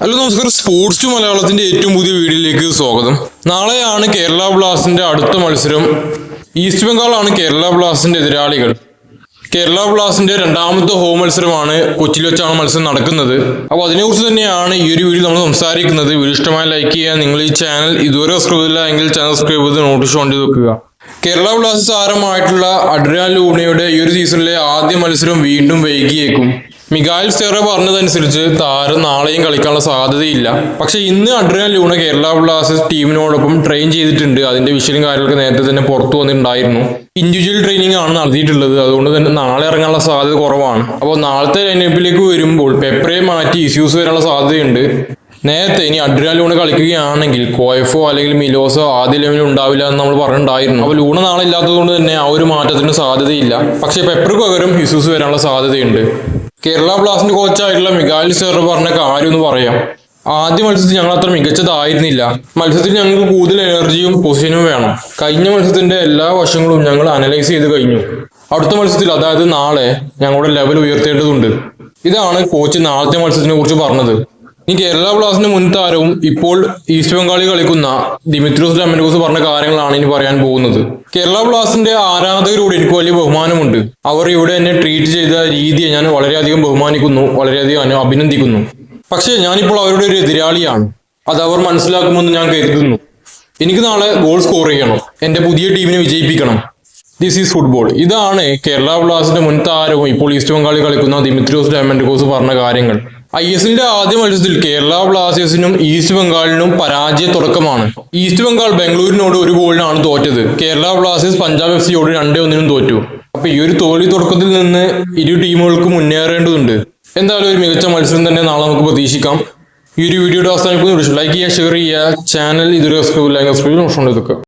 Hello നമസ്കാരം. Sports to മലയാളത്തിന്റെ ഏറ്റവും പുതിയ വീഡിയോയിലേക്ക് സ്വാഗതം. നാളെയാണ് കേരള ബ്ലാസ്റ്റിന്റെ അടുത്ത മത്സരം. ഈസ്റ്റ് ബംഗാളാണ് കേരള ബ്ലാസ്റ്റിന്റെ എതിരാളികൾ. കേരള ബ്ലാസ്റ്റിന്റെ രണ്ടാമത്തെ ഹോം മത്സരമാണ് കൊച്ചിയിൽ വെച്ചാണ് മത്സരം നടക്കുന്നത്. അപ്പോൾ അതിനെക്കുറിച്ച് തന്നെയാണ് ഈ ഒരു വീഡിയോ നമ്മൾ സംസാരിക്കുന്നത്. വീഡിയോ ഇഷ്ടമായി ലൈക്ക് ചെയ്യുക. നിങ്ങൾ ഈ ചാനൽ ഇതുവരെ സബ്സ്ക്രൈബ് ചെയ്തില്ല എങ്കിൽ ചാനൽ സബ്സ്ക്രൈബ് ചെയ്ത് നോട്ടീസ് ഓൺ ചെയ്ത് വെക്കുക. കേരള ബ്ലാസ്റ്റേഴ്സ് താരമായിട്ടുള്ള അഡ്രിയാൻ ലൂണയുടെ ഈ ഒരു സീസണിലെ ആദ്യ മത്സരം വീണ്ടും വൈകിയേക്കും. മിഗായിൽ സെറ പറഞ്ഞതനുസരിച്ച് താരം നാളെയും കളിക്കാനുള്ള സാധ്യതയില്ല. പക്ഷെ ഇന്ന് അഡ്രിയാൻ ലൂണ കേരള ബ്ലാസ്റ്റേഴ്സ് ടീമിനോടൊപ്പം ട്രെയിൻ ചെയ്തിട്ടുണ്ട്. അതിന്റെ വിഷയം കാര്യങ്ങളൊക്കെ നേരത്തെ തന്നെ പുറത്തു വന്നിട്ടുണ്ടായിരുന്നു. ഇൻഡിവിജ്വൽ ട്രെയിനിങ് ആണ് നടത്തിയിട്ടുള്ളത്. അതുകൊണ്ട് തന്നെ നാളെ ഇറങ്ങാനുള്ള സാധ്യത കുറവാണ്. അപ്പോൾ നാളത്തെ ലൈനപ്പിലേക്ക് വരുമ്പോൾ പെപ്പറെ മാറ്റി ഇഷ്യൂസ് വരാനുള്ള സാധ്യതയുണ്ട്. നേരത്തെ ഇനി അഡ്രിയാൻ ലൂണ് കളിക്കുകയാണെങ്കിൽ കോയഫോ അല്ലെങ്കിൽ മിലോസോ ആദ്യ ലെവലിൽ ഉണ്ടാവില്ല എന്ന് നമ്മൾ പറഞ്ഞിട്ടുണ്ടായിരുന്നു. അപ്പോൾ ലൂണ നാളെ ഇല്ലാത്തത് കൊണ്ട് തന്നെ ആ ഒരു മാറ്റത്തിന് സാധ്യതയില്ല. പക്ഷേ പെപ്പർക്ക് പകരം ഹിസൂസ് വരാനുള്ള സാധ്യതയുണ്ട്. കേരള ബ്ലാസ്റ്റിന്റെ കോച്ചായിട്ടുള്ള മികാൽ സെർ പറഞ്ഞ കാര്യം എന്ന് പറയാം. ആദ്യ മത്സരത്തിൽ ഞങ്ങൾ അത്ര മികച്ചതായിരുന്നില്ല. മത്സരത്തിൽ ഞങ്ങൾക്ക് കൂടുതൽ എനർജിയും പൊസിഷനും വേണം. കഴിഞ്ഞ മത്സരത്തിന്റെ എല്ലാ വശങ്ങളും ഞങ്ങൾ അനലൈസ് ചെയ്ത് കഴിഞ്ഞു. അടുത്ത മത്സരത്തിൽ അതായത് നാളെ ഞങ്ങളുടെ ലെവൽ ഉയർത്തേണ്ടതുണ്ട്. ഇതാണ് കോച്ച് നാളത്തെ മത്സരത്തിനെ കുറിച്ച് പറഞ്ഞത്. ഇനി കേരള ബ്ലാസ്റ്റിന്റെ മുൻ താരവും ഇപ്പോൾ ഈസ്റ്റ് ബംഗാളിൽ കളിക്കുന്ന ദിമിത്രോസ് ഡമൻഡോസ് പറഞ്ഞ കാര്യങ്ങളാണ് ഇനി പറയാൻ പോകുന്നത്. കേരള ബ്ലാസ്റ്റിന്റെ ആരാധകരോട് എനിക്ക് വലിയ ബഹുമാനമുണ്ട്. അവർ ഇവിടെ എന്നെ ട്രീറ്റ് ചെയ്ത രീതിയെ ഞാൻ വളരെയധികം ബഹുമാനിക്കുന്നു വളരെയധികം അഭിനന്ദിക്കുന്നു. പക്ഷേ ഞാനിപ്പോൾ അവരുടെ ഒരു എതിരാളിയാണ്. അത് അവർ മനസ്സിലാക്കുമെന്ന് ഞാൻ കരുതുന്നു. എനിക്ക് നാളെ ഗോൾ സ്കോർ ചെയ്യണം. എന്റെ പുതിയ ടീമിനെ വിജയിപ്പിക്കണം. ദിസ് ഈസ് ഫുട്ബോൾ ഇതാണ് കേരള ബ്ലാസ്റ്റിന്റെ മുൻ താരവും ഇപ്പോൾ ഈസ്റ്റ് ബംഗാളിൽ കളിക്കുന്ന ദിമിത്രോസ് ഡയമൻഡോസ് പറഞ്ഞ കാര്യങ്ങൾ. ഐ എസിന്റെ ആദ്യ മത്സരത്തിൽ കേരള ബ്ലാസ്റ്റേഴ്സിനും ഈസ്റ്റ് ബംഗാളിനും പരാജയ തുടക്കമാണ്. ഈസ്റ്റ് ബംഗാൾ ബംഗളൂരിനോട് ഒരു ഗോളിനാണ് തോറ്റത്. കേരള ബ്ലാസ്റ്റേഴ്സ് പഞ്ചാബ് എഫ് സിയോട് രണ്ടേ ഒന്നിനും തോറ്റു. അപ്പൊ ഈ ഒരു തോൽവി തുടക്കത്തിൽ നിന്ന് ഇരു ടീമുകൾക്ക് മുന്നേറേണ്ടതുണ്ട്. എന്തായാലും ഒരു മികച്ച മത്സരം തന്നെ നാളെ നമുക്ക് പ്രതീക്ഷിക്കാം. ഈ ഒരു വീഡിയോയുടെ അവസാനിക്കുന്നു ലൈക്ക് ചെയ്യുക ഷെയർ ചെയ്യുക ചാനൽ ഇതൊരു സബ്സ്ക്രൈബ് സബ്സ്ക്രൈബ് നോക്കണം ഇതൊക്കെ